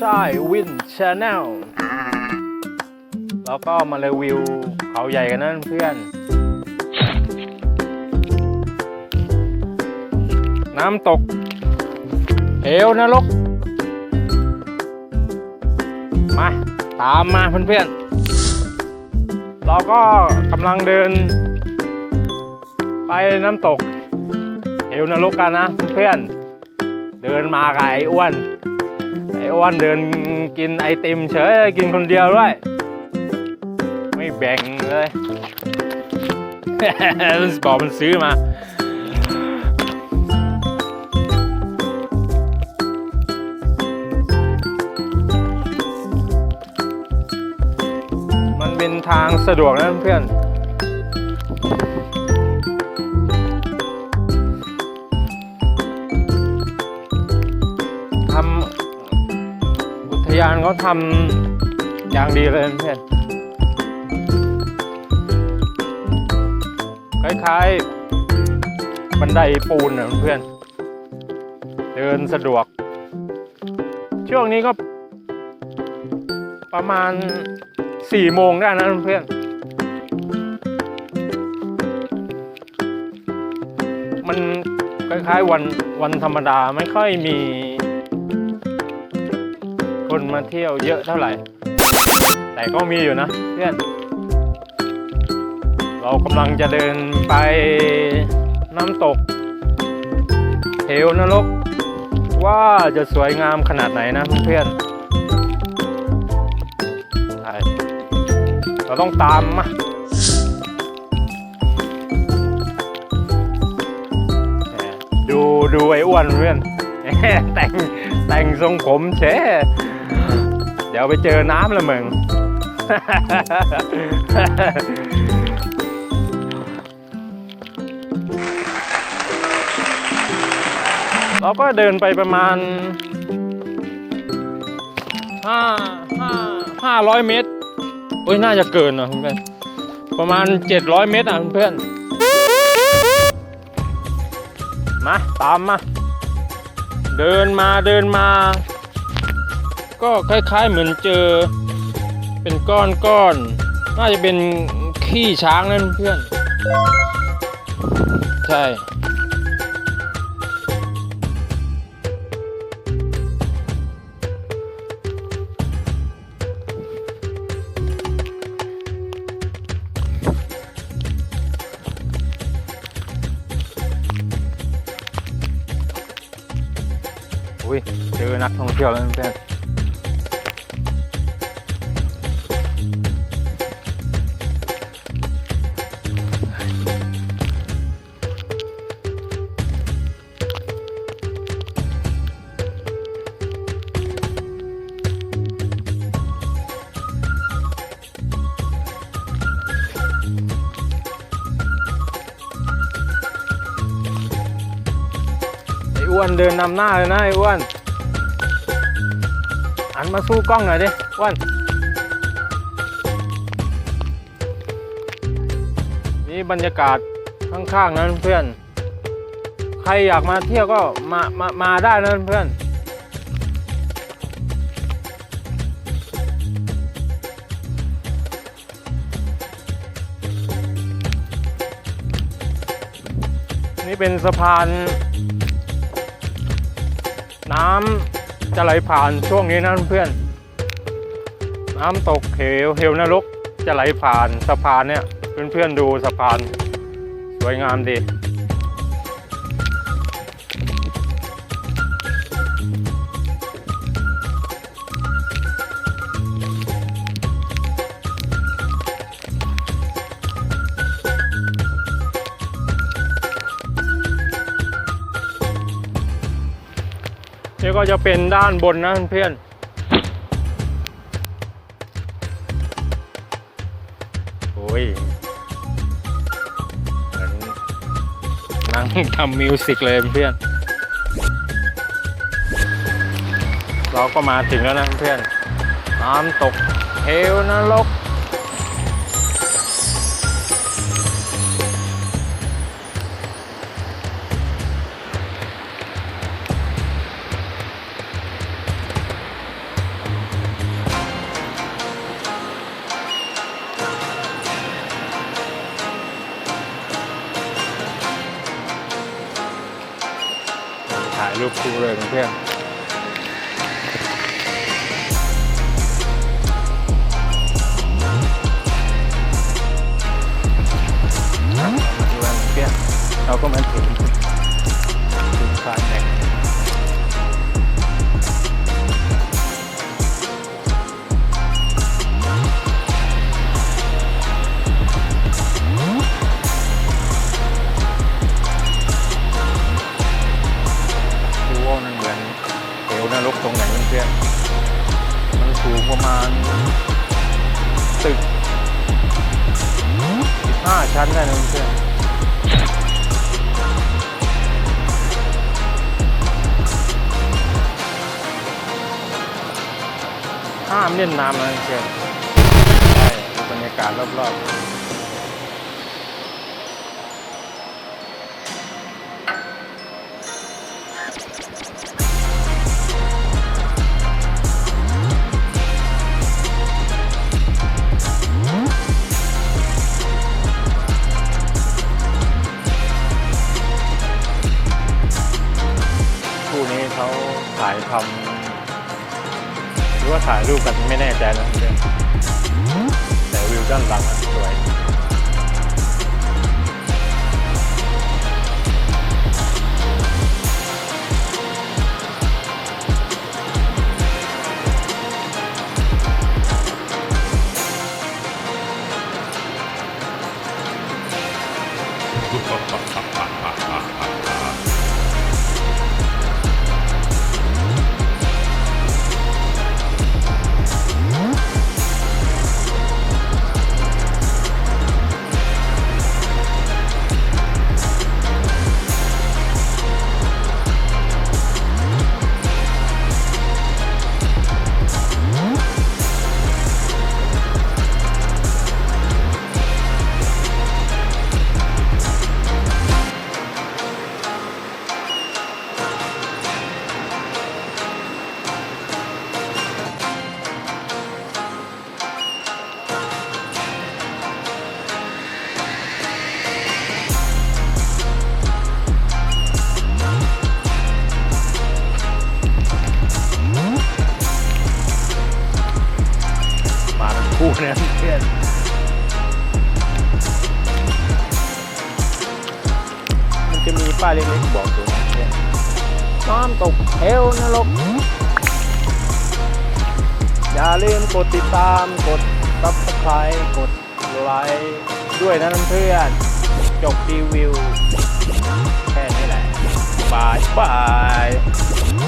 ชายวินชาแนลแล้วก็มารีวิวเขาใหญ่กันนั่นเพื่อน น้ำตกเหวนรก มา ตามมาเพื่อนๆ เราก็กำลังเดิน ไปน้ำตกเหวนรกกันนะเพื่อนๆ เดินมากับไอ้อ้วน อ้วนเดินกินไอติมเฉยกินคนเดียวด้วย ไม่แบ่งเลยมันบอกมันซื้อมามันเป็นทางสะดวกนะเพื่อน ยานเขาทำอย่างดีเลยเพื่อนคล้ายๆ บันไดปูนนะเพื่อน เดินสะดวก ช่วงนี้ก็ ประมาณสี่โมงได้นะเพื่อน มันคล้ายๆวันวันธรรมดาไม่ค่อยมี คนมาเที่ยวเยอะเท่าไหร่ แต่ก็มีอยู่นะเพื่อน เรากำลังจะเดินไปน้ำตกเหวนรก ว่าจะสวยงามขนาดไหนนะเพื่อนใช่เราต้องตามมาดูดูไอ้อ้วนเพื่อนแต่งแต่งทรงผมเชเดี๋ยวไปเจอน้ำละมึง เราก็เดินไปประมาณห้าห้าห้าร้อยเมตรโอ้ยน่าจะเกินนะเพื่อนประมาณเจ็ดร้อยเมตรอะเพื่อนมาตามมา เดินมาเดินมา ก็คล้ายๆเหมือนเจอเป็นก้อนก้อนๆน่าจะเป็นขี้ช้างนั่นเพื่อน ใช่อุ้ยเจอนักท่องเที่ยวแล้วเพื่อน อ้วนเดินนำหน้าเลยนะไอ้อ้วนอันมาสู้กล้องหน่อยดิอ้วนนี่บรรยากาศข้างๆนั้นเพื่อน ใครอยากมาเที่ยวก็มามามาได้นะเพื่อนนี่เป็นสะพาน น้ำจะไหลผ่านช่วงนี้นะเพื่อน น้ำตกเหวเหวนรกจะไหลผ่านสะพานเนี่ยเพื่อนๆดูสะพาน สวยงามดี นี่ก็จะเป็นด้านบนนะเพื่อนโอ้ยเหมือนนั่งทำมิวสิกเลยเพื่อน เราก็มาถึงแล้วนะเพื่อนน้ำตกเฮวนรก ถ่ายรูปคู่เลยเพื่อนเราก็มาถึงถึงคลายแม็ก เพื่อนมันสูงประมาณตึก15ชั้นได้นะเพื่อนห้ามเล่นน้ำนะเพื่อนใช่ดูบรรยากาศรอบๆ เขาถ่ายทำหรือว่าถ่ายรูปกันไม่แน่ใจนะเพื่อนแต่วิวด้านหลังสวย นะเพื่อนมันจะมีป้ายเล็กๆบอกอยู่นะเพื่อนน้ำตกเอวนรกอย่าลืมกดติดตามกด subscribe กดไลค์ด้วยนะเพื่อนจบรีวิว แค่นี้แหละบายบาย